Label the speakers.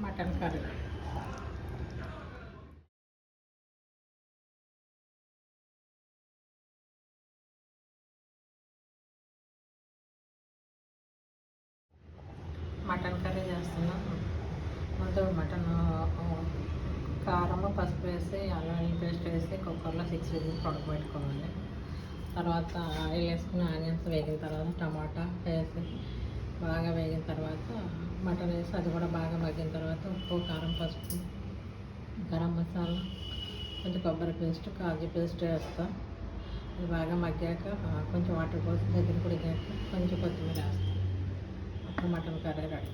Speaker 1: Mutton curry. Mutton curry చేస్తున్నాం. ముందు mutton కారము పసుపు వేసి అల్లం పేస్ట్ వేసి కుక్కర్లో సిక్స్ విజిల్స్ ఉడకబెట్టుకోవాలి తర్వాత ఆయిల్ వేసుకుని ఆనియన్స్ వేగిన తర్వాత టమాటా వేసి బాగా వేగిన తర్వాత మటన్ వేసి అది కూడా బాగా మగ్గిన తర్వాత ఉప్పు కారం పసుపు గరం మసాలా కొంచెం కొబ్బరి పేస్ట్ కాజు పేస్ట్ వేస్తాం. అది బాగా మగ్గాక కొంచెం వాటర్ పోసి దగ్గర కూడా కొంచెం కొత్తిమీర వేస్తాం. అప్పుడు మటన్ కర్రీ రెడీ.